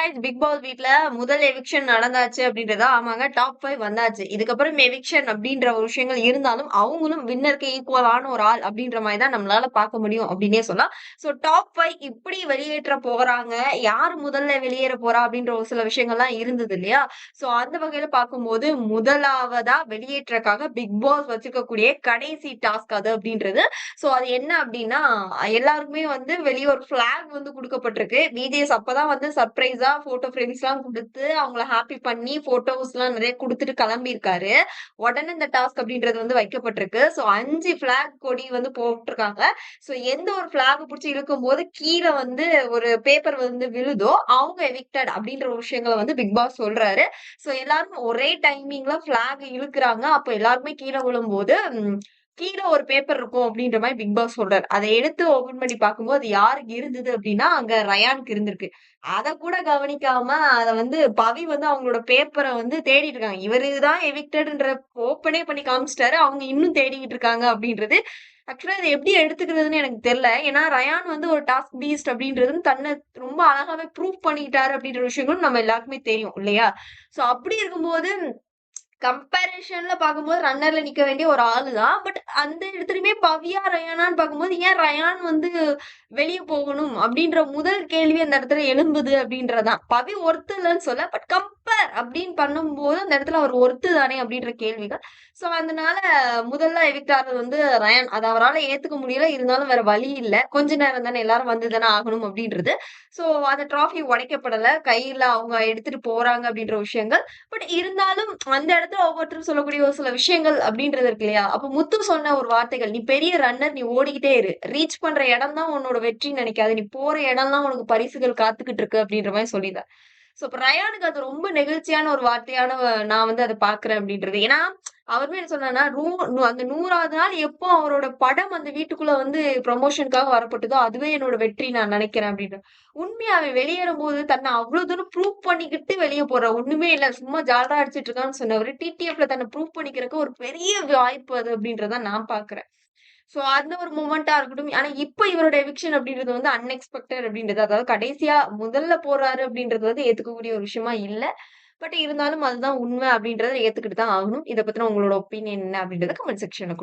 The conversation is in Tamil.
காய்ஸ் பிக் பாஸ் வீட்ல முதல் எவிக்ஷன் நடந்தாச்சு அப்படின்றதா ஆமாங்க டாப் ஃபைவ் வந்தாச்சு. இதுக்கப்புறம் எவிக்ஷன் அப்படின்ற ஒரு விஷயங்கள் இருந்தாலும் அவங்களும் வின்னருக்கு ஈக்குவலான ஒரு ஆள் அப்படின்ற மாதிரி தான் நம்மளால பார்க்க முடியும் அப்படின்னே சொல்லலாம். ஸோ டாப் ஃபைவ் இப்படி வெளியேற்ற போறாங்க யார் முதல்ல வெளியேற போறா அப்படின்ற ஒரு சில விஷயங்கள்லாம் இருந்தது இல்லையா? ஸோ அந்த வகையில பார்க்கும்போது முதலாவதா வெளியேற்றக்காக பிக் பாஸ் வச்சிருக்கக்கூடிய கடைசி டாஸ்க் அது அப்படின்றது. ஸோ அது என்ன அப்படின்னா எல்லாருக்குமே வந்து வெளியே ஒரு ஃபிளாக் வந்து கொடுக்கப்பட்டிருக்கு. பிஜேஎஸ் அப்பதான் வந்து சர்ப்ரைஸா போட்டோ ஃப்ரேம்ஸ் எல்லாம் கொடுத்து அவங்கள ஹாப்பி பண்ணி போட்டோஸ் எல்லாம் நிறைய கொடுத்துட்டு கிளம்பி இருக்காரு உடனே இந்த டாஸ்க் அப்படின்றது வந்து வைக்கப்பட்டிருக்கு. ஸோ அஞ்சு பிளாக் கொடி வந்து போட்டிருக்காங்க. ஸோ எந்த ஒரு பிளாக் பிடிச்சி இழுக்கும் போது கீழே வந்து ஒரு பேப்பர் வந்து விழுதோ அவங்க எவிக்டட் அப்படின்ற ஒரு விஷயங்களை வந்து பிக் பாஸ் சொல்றாரு. ஸோ எல்லாரும் ஒரே டைமிங்ல பிளாக் இழுக்கிறாங்க. அப்போ எல்லாருமே கீழே விழும்போது கீழே ஒரு பேப்பர் இருக்கும் அப்படின்ற மாதிரி பிக் பாஸ் சொல்றாரு. அதை எடுத்து ஓபன் பண்ணி பார்க்கும்போது யாருக்கு இருந்தது அப்படின்னா அங்க ரயானுக்கு இருந்திருக்கு. அதை கூட கவனிக்காம அதை வந்து பவி வந்து அவங்களோட பேப்பரை வந்து தேடிட்டு இருக்காங்க. இதுதான் எவிக்டட்ன்ற ஓப்பனே பண்ணி காமிச்சிட்டாரு. அவங்க இன்னும் தேடிக்கிட்டு இருக்காங்க அப்படின்றது ஆக்சுவலா இதை எப்படி எடுத்துக்கிறதுன்னு எனக்கு தெரியல. ஏன்னா ரயான் வந்து ஒரு டாஸ்க் பீஸ்ட் அப்படின்றது தன்னை ரொம்ப அழகாவே ப்ரூவ் பண்ணிக்கிட்டாரு அப்படின்ற விஷயங்களும் நம்ம எல்லாருக்குமே தெரியும் இல்லையா? சோ அப்படி இருக்கும்போது கம்பேரிஷன்ல பார்க்கும்போது ரன்னர்ல நிக்க வேண்டிய ஒரு ஆளு தான் பட் அந்த இடத்துலயுமே பவியா ரயானான்னு பார்க்கும்போது ஏன் ரயான் வந்து வெளியே போகணும் அப்படின்ற முதல் கேள்வி அந்த இடத்துல எழும்புது அப்படின்றதான். பவி ஒருத்து இல்லைன்னு சொல்ல பட் கம்பேர் அப்படின்னு பண்ணும்போது அந்த இடத்துல அவர் ஒருத்து தானே அப்படின்ற கேள்விகள். ஸோ அதனால முதல்ல எவிக்ட் ஆறது வந்து ரயான். அதை அவரால் ஏத்துக்க முடியல. இருந்தாலும் வேற வழி இல்லை. கொஞ்ச நேரம் தானே எல்லாரும் வந்து தானே ஆகணும் அப்படின்றது. ஸோ அந்த டிராஃபி உடைக்கப்படலை. கையில அவங்க எடுத்துட்டு போறாங்க அப்படின்ற விஷயங்கள். பட் இருந்தாலும் அந்த இடத்துல ஒவ்வொருத்தரும் சொல்லக்கூடிய ஒரு சில விஷயங்கள் அப்படின்றது இருக்கு இல்லையா? அப்ப முத்து சொன்ன ஒரு வார்த்தைகள் நீ பெரிய ரன்னர் நீ ஓடிக்கிட்டே இரு. ரீச் பண்ற இடம் தான் உன்னோட வெற்றின்னு நினைக்காது. நீ போற இடம் தான் உனக்கு பரிசுகள் காத்துக்கிட்டு இருக்கு அப்படின்ற மாதிரி சொல்லிதான் சோ இப்ப ரயானுக்கு அது ரொம்ப நெகிழ்ச்சியான ஒரு வார்த்தையான நான் வந்து அதை பாக்குறேன் அப்படின்றது. ஏன்னா அவருமே என்ன சொன்னா அந்த நூறாவது நாள் எப்போ அவரோட படம் அந்த வீட்டுக்குள்ள வந்து ப்ரமோஷனுக்காக வரப்பட்டதோ அதுவே என்னோட வெற்றி நான் நினைக்கிறேன் அப்படின்னு. உண்மையாவே வெளியேறும் போது தன்னை அவ்வளவு தூரம் ப்ரூவ் பண்ணிக்கிட்டு வெளியே போற. ஒண்ணுமே இல்ல. சும்மா ஜாலரா அடிச்சிட்டு இருக்கான்னு சொன்னவர் டிடிஎஃப்ல தன்னை ப்ரூவ் பண்ணிக்கிறதுக்கு ஒரு பெரிய வாய்ப்பு அது அப்படின்றத நான் பாக்குறேன். சோ அந்த ஒரு மூமெண்டா இருக்கட்டும். ஆனா இப்ப இவரோட எவிக்ஷன் அப்படின்றது வந்து அன்எக்ஸ்பெக்டட் அப்படின்றது. அதாவது கடைசியா முதல்ல போறாரு அப்படின்றது வந்து ஏத்துக்கக்கூடிய ஒரு விஷயமா இல்ல. பட் இருந்தாலும் அதுதான் உண்மை அப்படின்றத ஏத்துக்கிட்டு தான் ஆகணும். இதை பத்தின உங்களோட ஒப்பீனியன் என்ன அப்படின்றத கமெண்ட் செக்ஷன்ல கொடுங்க.